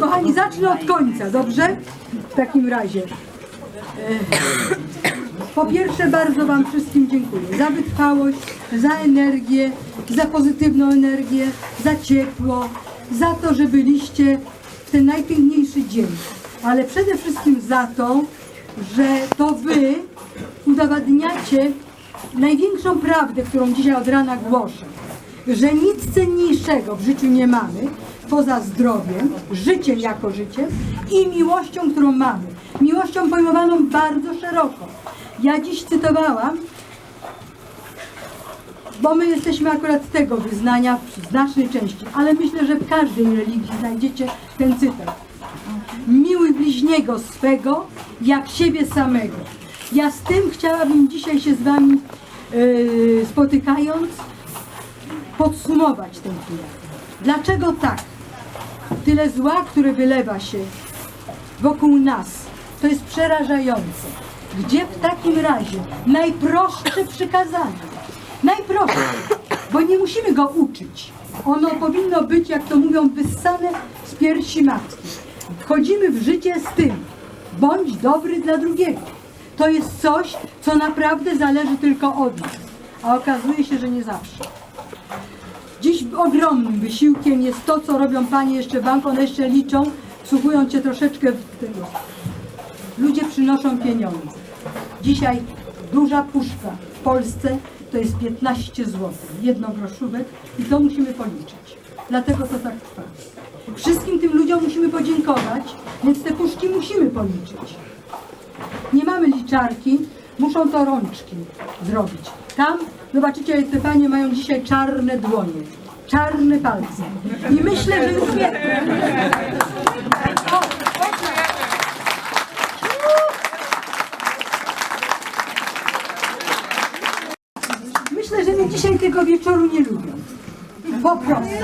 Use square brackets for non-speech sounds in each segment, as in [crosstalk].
Kochani, zacznę od końca, dobrze? Takim razie. Po pierwsze, bardzo Wam wszystkim dziękuję za wytrwałość, za energię, za pozytywną energię, za ciepło, za to, że byliście w ten najpiękniejszy dzień. Ale przede wszystkim za to, że to Wy udowadniacie największą prawdę, którą dzisiaj od rana głoszę że nic cenniejszego w życiu nie mamy poza zdrowiem, życiem jako życiem i miłością, którą mamy. Miłością pojmowaną bardzo szeroko. Ja dziś cytowałam, bo my jesteśmy akurat tego wyznania w znacznej części, ale myślę, że w każdej religii znajdziecie ten cytat. Miłuj bliźniego swego jak siebie samego. Ja z tym chciałabym dzisiaj się z Wami yy, spotykając podsumować ten chwilę. Dlaczego tak? Tyle zła, które wylewa się wokół nas, to jest przerażające. Gdzie w takim razie najprostsze przykazanie? Najprostsze, bo nie musimy go uczyć. Ono powinno być, jak to mówią, wyssane z piersi matki. Wchodzimy w życie z tym, bądź dobry dla drugiego. To jest coś, co naprawdę zależy tylko od nas, a okazuje się, że nie zawsze. Dziś ogromnym wysiłkiem jest to, co robią panie jeszcze w banku, one jeszcze liczą, wsłuchują cię troszeczkę w tego. Ludzie przynoszą pieniądze. Dzisiaj duża puszka w Polsce to jest 15 zł, jedno groszówek i to musimy policzyć. Dlatego to tak trwa. Wszystkim tym ludziom musimy podziękować, więc te puszki musimy policzyć. Nie mamy liczarki, muszą to rączki zrobić. Tam, zobaczycie, te panie mają dzisiaj czarne dłonie, czarne palce. I myślę, że już. O, Myślę, że mnie dzisiaj tego wieczoru nie lubią. Po prostu.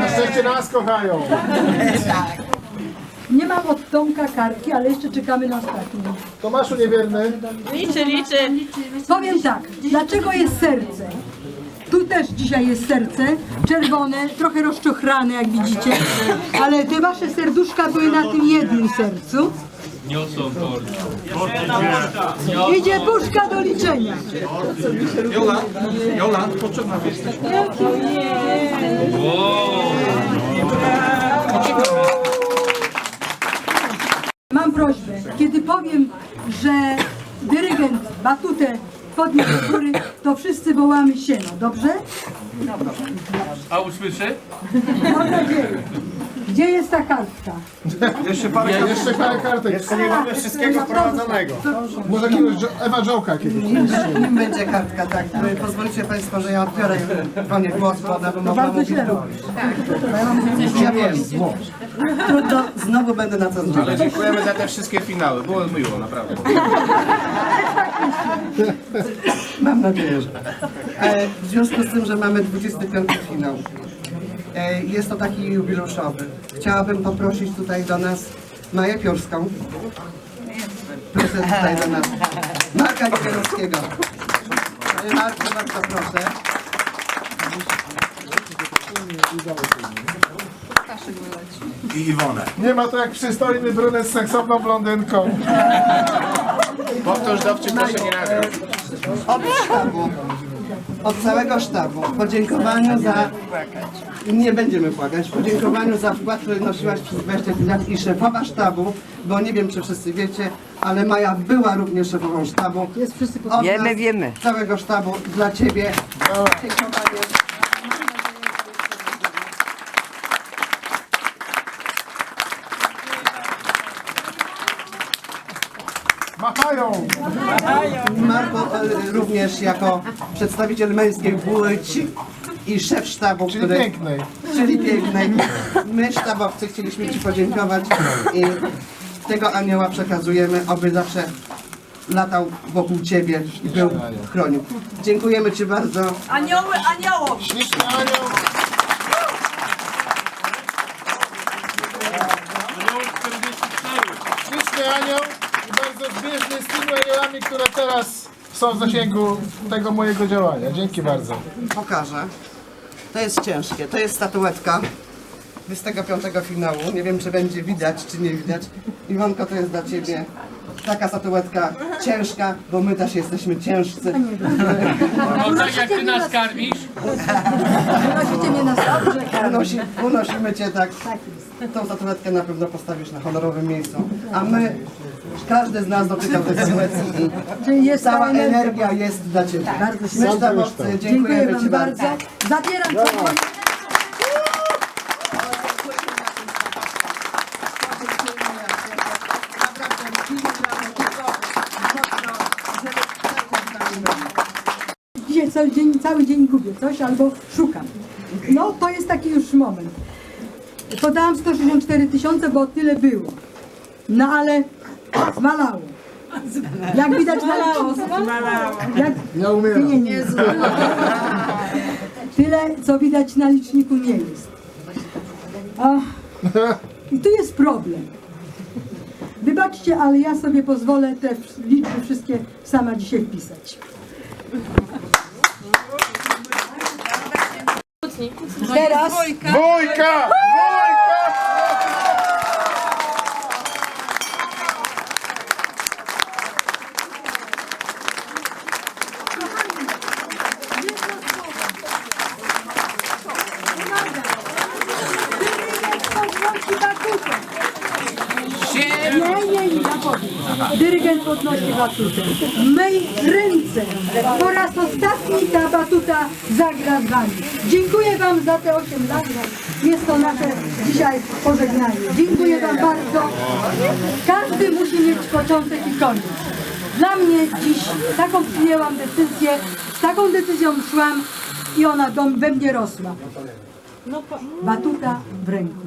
Na szczęście nas kochają. Nie mam od Tomka kartki, ale jeszcze czekamy na ostatnią. Tomaszu niewierny. Liczy, liczy. Powiem tak, dlaczego jest serce? Tu też dzisiaj jest serce, czerwone, trochę rozczochrane jak widzicie, ale te wasze serduszka były na tym jednym sercu. Niosą tort. Idzie puszka do liczenia. Jola, Jola, potrzebna jesteś. Mam prośbę, kiedy powiem, że dyrygent batutę podnieść do góry, to wszyscy wołamy sieno, dobrze? A usłyszy? Mam nadzieję. Gdzie jest ta kartka? [laughs] Jeszcze parę, jeszcze parę kartek. Jeszcze nie mamy wszystkiego wprowadzonego. Może jakiegoś Jo- Ewa Jołka jakiegoś. Nim będzie kartka, tak. Wy Pozwolicie Państwo, że ja odbiorę Panie głos, bo ona by mogła Bardzo mówić źle dłużej. Ja wiem. Trudno, znowu będę na to Ale zbliżać. dziękujemy za te wszystkie finały. Było miło, naprawdę. Mam nadzieję, że. E, w związku z tym, że mamy 25 finał, jest to taki jubileuszowy. Chciałabym poprosić tutaj do nas Maję Piórską. Proszę tutaj do nas. Marka Niewielowskiego. Panie Marku, bardzo proszę. I Iwonę. Nie ma to jak przystojny brunet z seksowną blondynką. Powtórz dowcip, proszę nie nagrał. od sztabu, od całego sztabu, w podziękowaniu za, nie będziemy płakać, w podziękowaniu za wkład, który nosiłaś przez 25 lat i szefowa sztabu, bo nie wiem, czy wszyscy wiecie, ale Maja była również szefową sztabu. Jest wszyscy Wiemy, wiemy. całego sztabu dla Ciebie. Dziękowanie. Machają. Marko e, również jako przedstawiciel męskiej płci i szef sztabu, Czyli który pięknej. czyli pięknej. My sztabowcy chcieliśmy Ci podziękować i tego anioła przekazujemy, aby zawsze latał wokół Ciebie i był chronił. Dziękujemy Ci bardzo. Anioły, aniołom! Śliczny anioł. Anioł które teraz są w zasięgu tego mojego działania. Dzięki bardzo. Pokażę. To jest ciężkie. To jest statuetka 25 finału. Nie wiem, czy będzie widać, czy nie widać. Iwonko, to jest dla Ciebie taka statuetka ciężka, bo my też jesteśmy ciężcy. No tak jak ty nas karmisz, Prosicie mnie na. Unosi, unosimy Cię tak. Tą statuetkę na pewno postawisz na honorowym miejscu. A my, każdy z nas dotykał tej statuetki. Że jest Cała energia. jest dla Ciebie. Bardzo się My sztabowcy, Dziękuję dziękujemy Wam Ci bardzo. bardzo. Zabieram to. Dzisiaj cały dzień, cały dzień gubię coś albo szukam. No to jest taki już moment. Podałam 164 tysiące, bo tyle było. No ale zmalało. Jak widać na Jak, Ja umieram. nie, nie. Tyle, co widać na liczniku nie jest. Ach, I tu jest problem. Wybaczcie, ale ja sobie pozwolę te liczby wszystkie sama dzisiaj wpisać. Teraz Dwójka! Dwójka! Nie, nie, nie, ja powiem. Dyrygent podnosi batutę. Mej ręce po raz ostatni ta batuta zagra z wami. Dziękuję wam za te 8 lat. Jest to nasze dzisiaj pożegnanie. Dziękuję wam bardzo. Każdy musi mieć początek i koniec. Dla mnie dziś taką przyjęłam decyzję, z taką decyzją szłam i ona do, we mnie rosła. Batuta w ręku.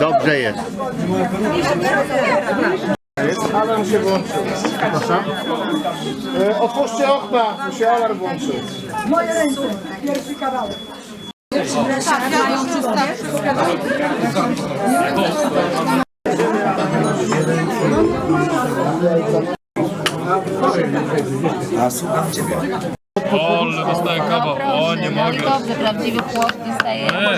Dobrze jest. Alarm się włączył. Proszę. E, Otwórzcie okna, tu się alarm włączył. Moje ręce, pierwszy kawałek. Ole, dostałem kawał. O, nie No i mogę. dobrze, prawdziwy płot dostaje. E,